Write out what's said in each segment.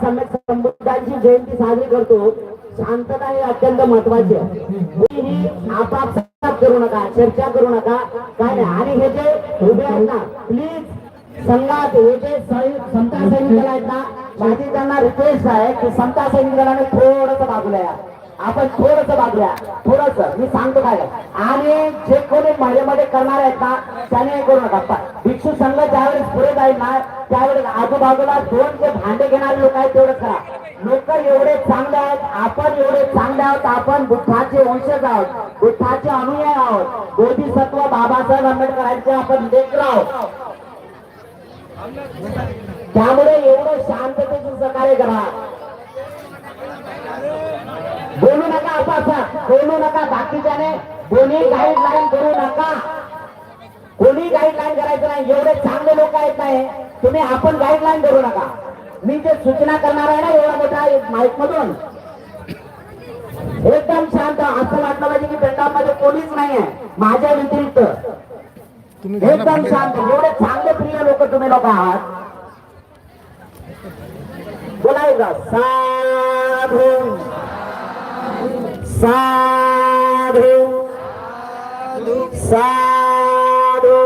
सम्यक संबुद्धांची जयंती साजरी करतो. शांतता ही अत्यंत महत्वाची आहे. ही आपापसात करू नका चर्चा करू नका. काय नाही आणि हे जे उभे आहेत ना प्लीज संघात हे जे सै- समता सैनिक दल आहेत ना माझी त्यांना रिक्वेस्ट आहे की समता सैनिक दलाने थोडस बाजूला या. आपण थोडस बाजूया थोडस. मी सांगतो काय. आणि जे कोणी माझ्यामध्ये करणार आहेत ना त्याने हे करू नका. भिक्षू संघ ज्यावेळेस पुढे जाईल ना त्यावेळेस आजूबाजूला दोन जे भांडे घेणारे लोक आहेत तेवढंच करा. लोक एवढे चांगले आहेत आपण एवढे चांगले आहोत आपण बुद्धाचे वंशज आहोत बुद्धाचे अनुयायी आहोत. बोधिसत्व बाबासाहेब आंबेडकरांचे आपण लेकर आहोत. त्यामुळे एवढं शांततेचं कार्य करा. बोलू नका आपापसात बोलू नका बाकीच्याने. कोणी गाईडलाईन करू नका. कोणी गाईडलाईन करायचं नाही. एवढे चांगले लोक आहेत नाही तुम्ही आपण गाईडलाईन करू नका. मी जे सूचना करणार आहे ना एवढा मोठा माईक मधून. एकदम शांत. असं वाटलं पाहिजे की बेंडामध्ये कोणीच नाही आहे माझ्या व्यतिरिक्त. एकदम शांत. एवढे चांगले प्रिय लोक तुम्ही लोक आहात. बोलायचं साधू साधु। साधु।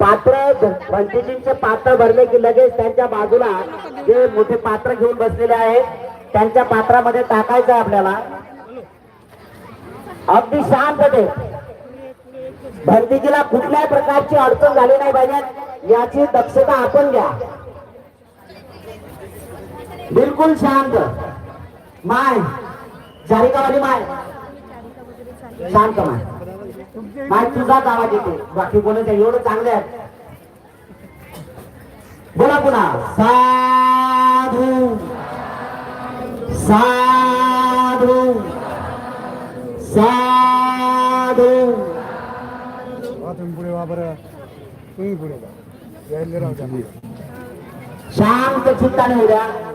पात्र पंचजींचे पात्र भरले की लगेच त्यांच्या बाजूला जे मोठे पात्र घेऊन बसलेले आहेत त्यांच्या पात्रामध्ये टाकायचं आपल्याला. अगदी शांतते भंतीजीला कुठल्याही प्रकारची अडचण झाली नाही पाहिजे. याची दक्षता आपण घ्या. बिलकुल शांत. माय. जारिकावाली माय. शांत माय. माय तुझाच आवाज येते बाकी कोणाच्या एवढं चांगले आहेत बोला पुन्हा. साधू. साधू. साधू. वा तुम्ही पुढे वा बरं. तुम्ही पुढे शांत चित्ताने उद्या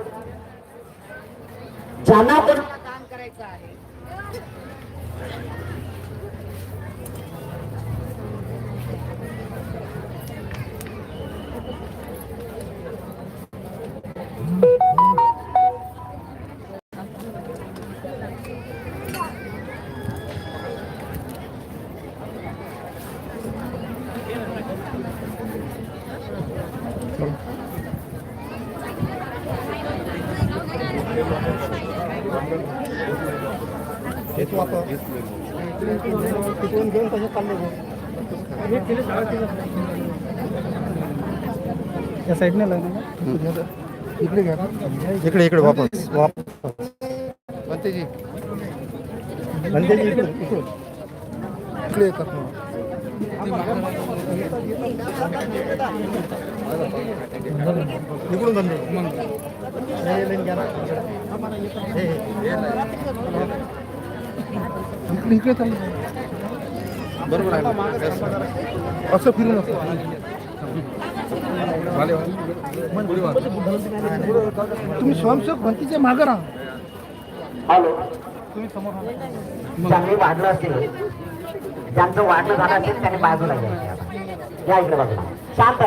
ज्यांना पण काम करायचं आहे. तिकडून घेऊन चालले या साईडने लागणार इकडे घ्या इकडे इकडे वापस. वापस बनतेजी बनतेजी इकडे. इकडे येतात मग इकडून बंदे. मग. इकडे इकडे बरोबर आहे. असं फिरून तुम्ही स्वयंसेवक भंतीच्या मागं राहा हॅलो तुम्ही समोर राहा चांगली वाढलं असेल ज्यांचं वाढलं झालं असेल त्याने बाजूला घ्यायचे या इकडे बाजूला शांत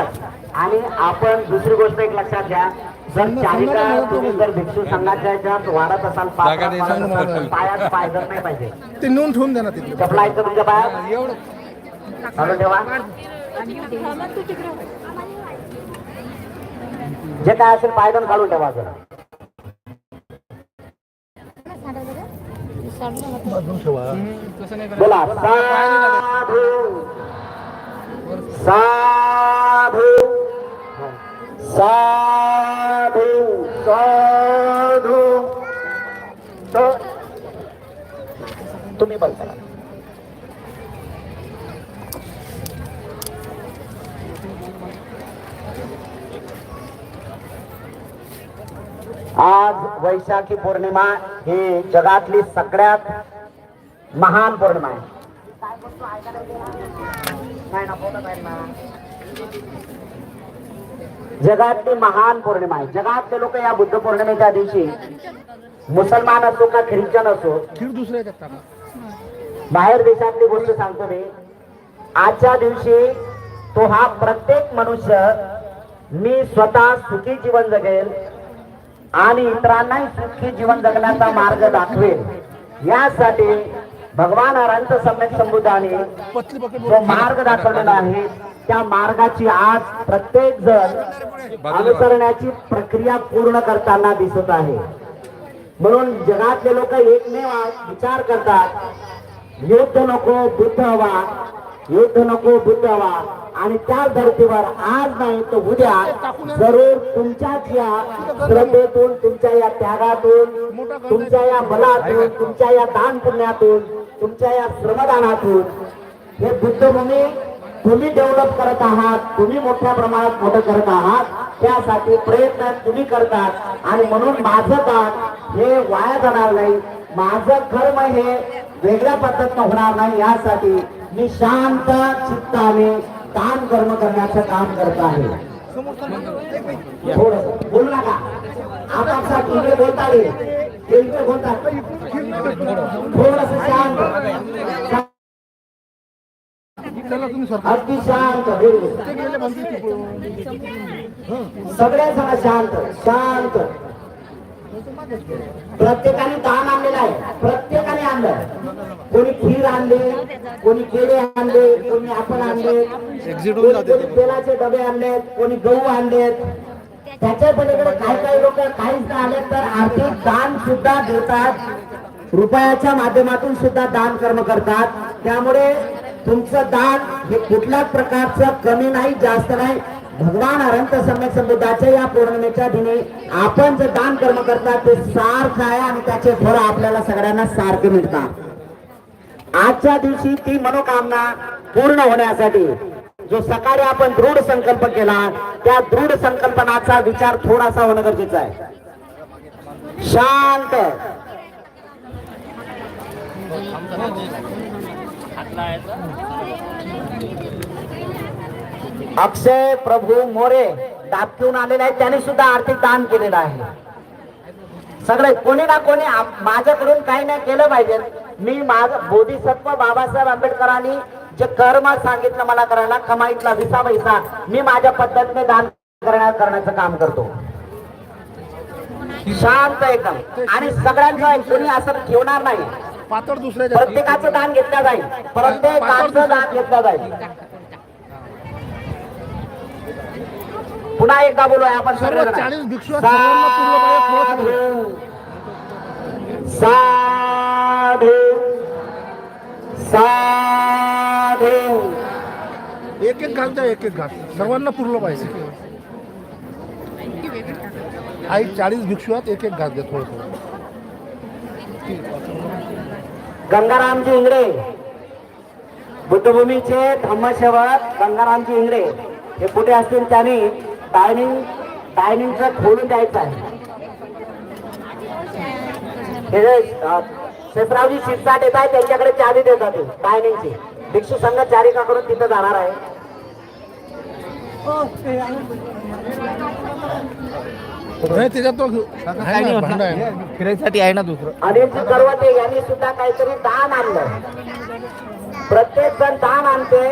आणि आपण दुसरी गोष्ट एक लक्षात घ्या जर चारिका तुम्ही जर भिक्षू संघाच्या ह्याच्यात वाढत असाल पात्रात वाढत असाल, पायात पायदर नाही पाहिजे. ते नेऊन ठेवून द्या ना तिकडे चपला आहे का तुमच्या पायात? एवढं. चालू ठेवा. जे काय असेल पायदन काढून ठेवा जरा. बोला साधू. साधू. साधू साधू तर तुम्ही बोलता आज वैशाखी पौर्णिमा ही जगातली सगळ्यात महान पौर्णिमा आहे. जगातली महान पौर्णिमा आहे. जगातले लोक या बुद्ध पौर्णिमेच्या दिवशी मुसलमान असो का ख्रिश्चन असो खीर दुसऱ्या याच्यात टाका बाहेर देशातली गोष्ट सांगतो मी. आजच्या दिवशी तो हा प्रत्येक मनुष्य मी स्वतः सुखी जीवन जगेल आणि इतरांनाही सुखी जीवन जगण्याचा मार्ग दाखवेल. यासाठी भगवान अनंत सम्यक संबुद्धाने जो मार्ग दाखवलेला आहे त्या मार्गाची आज प्रत्येक जण अनुसरण्याची प्रक्रिया पूर्ण करताना दिसत आहे. म्हणून जगातले लोक एकमेव विचार करतात युद्ध नको बुद्ध हवा युद्ध नको बुद्ध हवा आणि त्या धर्तीवर आज नाही तर उद्या जरूर तुमच्याच या श्रद्धेतून तुमच्या या त्यागातून तुमच्या या बलातून तुमच्या या दान पुण्यातून तुमच्या या श्रमदानातून हे बुद्धभूमी तुम्ही डेव्हलप करत आहात तुम्ही मोठ्या प्रमाणात मोठं करत आहात त्यासाठी प्रयत्न तुम्ही करतात. आणि म्हणून माझं काम हे वाया जाणार नाही. माझं कर्म हे वेगळ्या पद्धतीनं होणार नाही. यासाठी मी शांत चित्ताने काम कर्म करण्याचं काम करत आहे. थोडं ना नका. आपापसात इकडे बोलता येईल इकडे बोलतात थोडस शांत. अगदी शांत. सगळ्या जण शांत. शांत. प्रत्येकाने दान आणलेला आहे. प्रत्येक प्रत्येकाने आणलं? कोणी खीर आणले? कोणी केळे आणले? कोणी आपण आणले? कोणी तेलाचे डबे आणलेत कोणी गहू आणलेत त्याच्या पलीकडे काही काही लोक काहीच नाही आले तर आर्थिक दान सुद्धा देतात. रुपयाच्या माध्यमातून सुद्धा दान कर्म करतात. त्यामुळे तुमचं दान हे कुठल्याच प्रकारचं कमी नाही जास्त नाही. भगवान अनंत सम्यक संबुद्धाच्या या पौर्णिमेच्या दिनी आपण जे दान कर्म करतात ते सारखं आहे आणि त्याचे फळ आपल्याला सगळ्यांना सारखे मिळतात. आजच्या दिवशी ती मनोकामना पूर्ण होण्यासाठी जो सकाळी आपण दृढ संकल्प केला त्या दृढ संकल्पनाचा विचार थोडासा होणं गरजेचं आहे. शांत. अक्षय प्रभू मोरे दाबून आलेले आहेत. त्यांनी सुद्धा आर्थिक दान केलेलं आहे. सगळे कोणी ना कोणी माझ्याकडून काही नाही केलं पाहिजे. मी माझं बोधिसत्व बाबासाहेब आंबेडकरांनी जे कर्म सांगितलं मला करायला कमाईतला विसा पैसा मी माझ्या पद्धतीने दान करण्या करण्याचं काम करतो. शांत एकदम. आणि सगळ्यांचं कोणी असं ठेवणार नाही. प्रत्येकाचं दान घेतलं जाईल. प्रत्येकाचं दान घेतलं जाईल. पुन्हा एकदा बोलूया आपण सर्व सर्वजण. 40 भिक्षू आहेत, सर्वांना पूर्ण पाहिजे, थोडं साधू साधू. एक एक द्या एक एक घास सर्वांना पुरलं पाहिजे. आई चाळीस भिक्षू आहेत एक एक घास द्या थोडं थोडं. गंगारामजी इंगडे बुद्धभूमीचे धम्मसेवक गंगारामजी इंगडे हे कुठे असतील त्यांनी? डायनिंग डायनिंगचं खोलून द्यायचं आहे. हे शेषरावजी शिरसाट येत आहे त्यांच्याकडे चावी देतात ते डायनिंगची भिक्षू संघ चारिकाकडून तिथं जाणार आहे. फिरायसाठी आहे ना दुसरं. अनिलजी करवते यांनी सुद्धा काहीतरी दान आणलं प्रत्येक जण दान आणते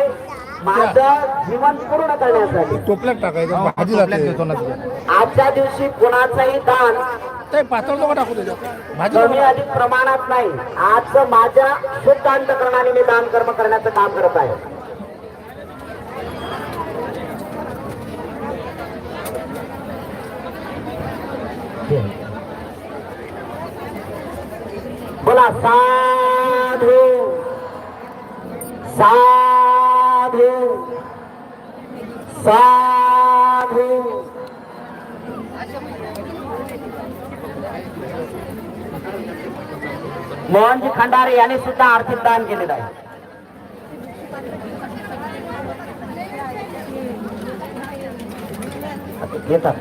माझं जीवन पूर्ण करण्यासाठी. टोपल्यात टाकायचं भाजी टोपल्यात जाते. देतो ना तुझ्या आजच्या दिवशी कुणाचंही दान ते पातळ नको टाकू त्याच्यात भाजी कमी अधिक प्रमाणात नाही. आजचं माझ्या शुद्ध अंतकरणाने मी दान कर्म करण्याचं काम करत आहे. बोला साधू. साधू. साधू। मोहनजी खंडारे यांनी सुद्धा आर्थिक दान केलेलं आहे. येतात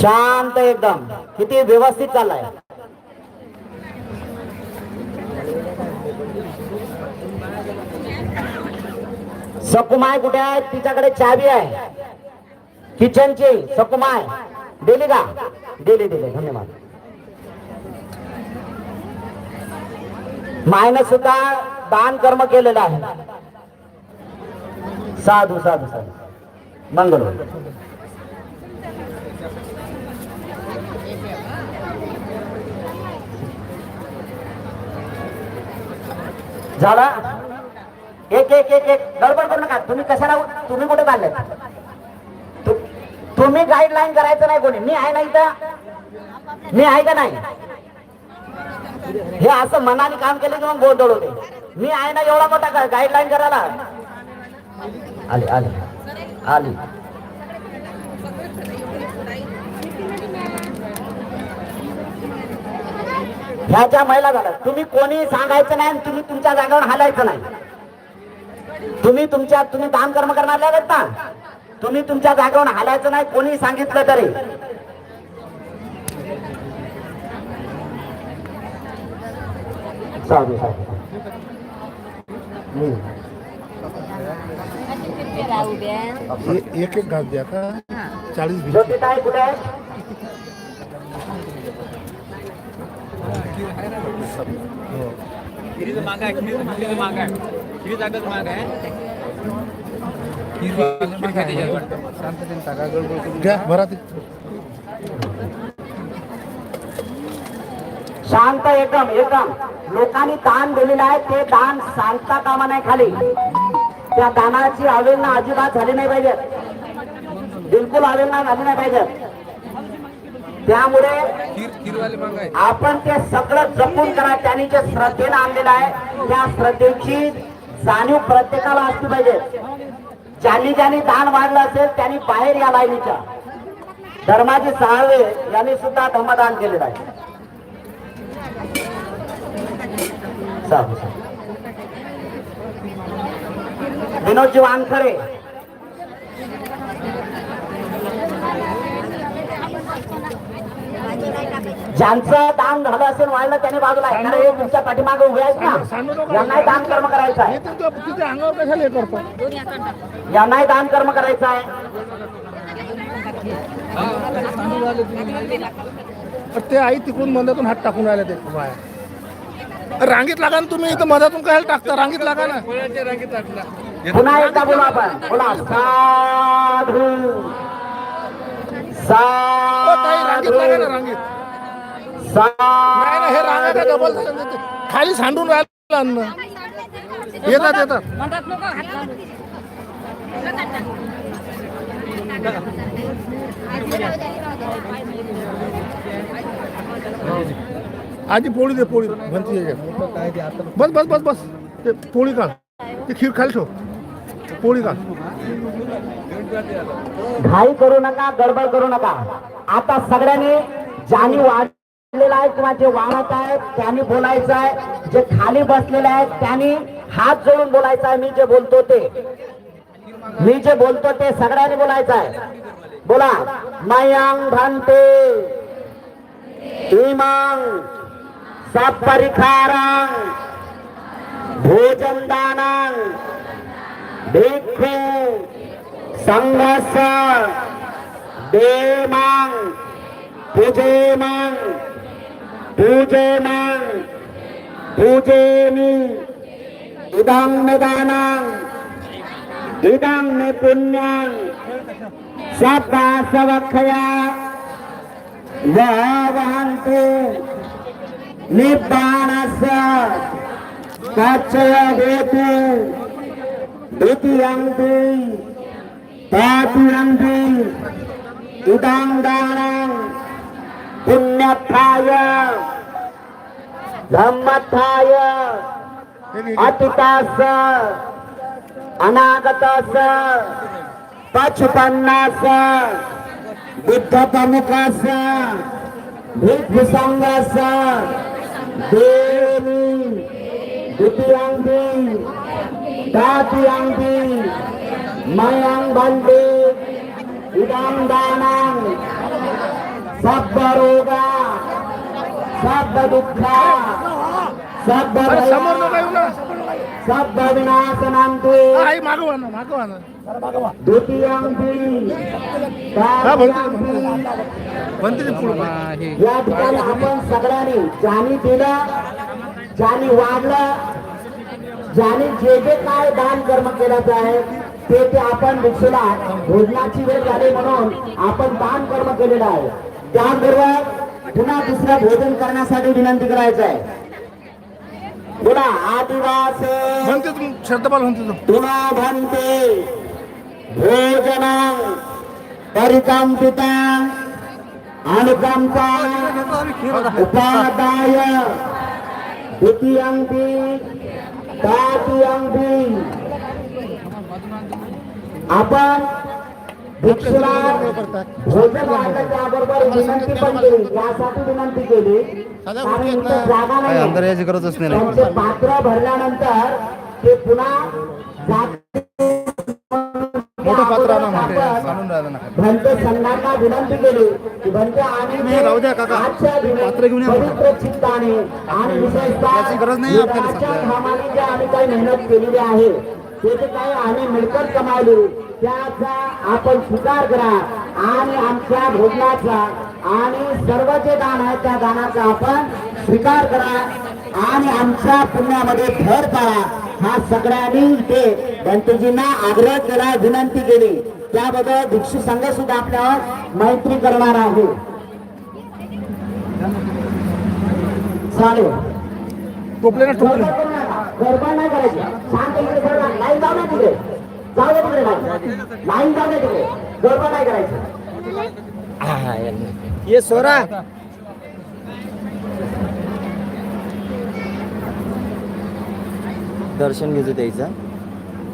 शांत एकदम. किती व्यवस्थित चाललाय. सकुमाय कुठे आहे? तिच्याकडे चावी आहे. किचनची. सकुमाय. दिली का? दिली दिली. धन्यवाद. मायनं सुद्धा दान कर्म केलेलं आहे. साधू साधू साधू. मंगल. झाला? एक एक एक एक गडबड करू नका. तुम्ही कशाला तुम्ही कुठे चालले तु- तुम्ही गाईडलाईन करायचं नाही कोणी. मी आहे नाही तर मी आहे का नाही? हे असं मनाने काम केलं की मग गोंधळ होते. मी आहे ना एवढा मोठा गाईडलाईन करायला. आले आले आली. ह्याच्या महिला झाल्या. तुम्ही कोणी सांगायचं नाही आणि तुम्ही तुमच्या जागेवर हालायचं नाही. तुम्ही तुमच्या तुम्ही दान कर्म करणार आहेत ना? तुम्ही तुमच्या जागेवर हालायचं नाही कोणी सांगितलं तरी. एक एक घास द्या का चाळीस कुठे माग माग. जागाच आहे. गडबड शांत एकदम एकदम. लोकांनी दान दिलेलं आहे ते दान सांगता कामा नाही खाली. त्या दानाची अवेलना अजिबात झाली नाही पाहिजे. बिलकुल अवेलना झाली नाही पाहिजे. त्यामुळे आपण ते सगळं जपून करा. त्यांनी जे श्रद्धेनं आणलेलं आहे त्या श्रद्धेची जाणीव प्रत्येकाला असली पाहिजे. ज्यांनी ज्यांनी दान वाढलं असेल त्यांनी बाहेर या लाईनीच्या. धर्माजी सहावे यांनी सुद्धा धर्मदान केलेलं आहे. विनोदजी वानखरे. ज्यांचं दान झालं असेल वाढलं त्याने बाजूला हे तुमच्या पाठीमागे उभे आहेत ना. यांनाही दान कर्म करायचं आहे. यांनाही दान कर्म करायचं आहे. पण ते आई तिकडून मधातून हात टाकून राहिले ते. बाया रांगीत लागा ना तुम्ही इथं मधातून काय टाकता? रांगीत लागा ना. फळाच्या रांगेत टाकला पुन्हा एकदा बोला आपण. बोला. साधू. ओ, ताई रांगीत लागा ना साधू रांगीत. नाही हे रांगा का डबल. खाली सांडून राहिलं अन्न. येतात येतात. आजी पोळी दे पोळी. म्हणती. बस बस बस बस. ते पोळी काढ. ते खीर खाली ठेव. पोळी काढ. घाई करू नका गडबड करू नका. आता सगळ्यांनी ज्यांनी वाढलेला आहे किंवा जे वाहत आहेत त्यांनी बोलायचं आहे. जे खाली बसलेले आहेत त्यांनी हात जोडून बोलायचं आहे मी जे बोलतो ते. मी जे बोलतो ते सगळ्यांनी बोलायचं आहे. बोला. मयंग भांते इमांग. सपरिखारांग. भोजनदानांग. भिक्खू. संघर्ष. देमांग. मग तुझे मग तुझे मग तुझे मी। इदं निदानं। इदं निपुण्यं। सदा सवखया वहन्ति निब्बाणस्य। कच्छय punya saya, damat saya, hati tasa, anak tasa, pacu panasa, buta panikasa, hidup sanggasa, demi, demi yang di, tapi yang di, mayang bandi, udang danang. इदं दानं सर्वरोगा सर्वदुःखा अरे समोर नका सर्व येऊ ना. सर्व विनाशनांतु आई मागवा ना मागवा ना. द्वितीयांगी म्हणते तातियांगी म्हणते ते पुढे या ठिकाणी आपण सगळ्यांनी ज्यांनी दिलं ज्यांनी वाढलं ज्याने जे जे काय दान कर्म केल्याचं आहे ते ते आपण भिक्षुला भोजनाची वेळ झाली म्हणून आपण दान कर्म केलेलं आहे. त्याबरोबर पुन्हा दुसरं भोजन करण्यासाठी विनंती करायचं आहे. बोला आदिवासी. म्हणते तू शब्दपाल म्हणते तू तुला भन्ते भोजन परिकांपिता अनुकंपा उपादाय द्वितीयंपी तृतीयंपी आपण नाही याची गरजच नाही पात्र भरल्यानंतर ते पुन्हा जात मोठं पात्र आणा मोठे. सांगून राहिलं ना खाली. भंते संघांना विनंती केली. की भंते आणि राहू द्या काका. पात्र घेऊन या आणि विशेषतः याची गरज नाही आपल्याला आम्ही काही मेहनत केलेली आहे. ते जे काही आम्ही मिळकत कमावली त्याचा आपण स्वीकार करा आणि आमच्या भोजनाचा आणि सर्व जे दान आहे त्या दानाचा आपण स्वीकार करा आणि आमच्या पुण्यामध्ये भर पाडा हा सगळ्यांनी ते गणपतीजींना आग्रह केला विनंती केली. त्याबद्दल भिक्षू संघ सुद्धा आपल्यावर मैत्री करणार आहे. चालेल. गरबा नाही करायची. शांत इकडे सरका. लाईन जाऊ दे तिकडे. जाऊ दे तिकडे लाईन. लाईन जाऊ दे तिकडे. गरबा नाही करायची. ये सोरा. दर्शन घेतो त्याचं.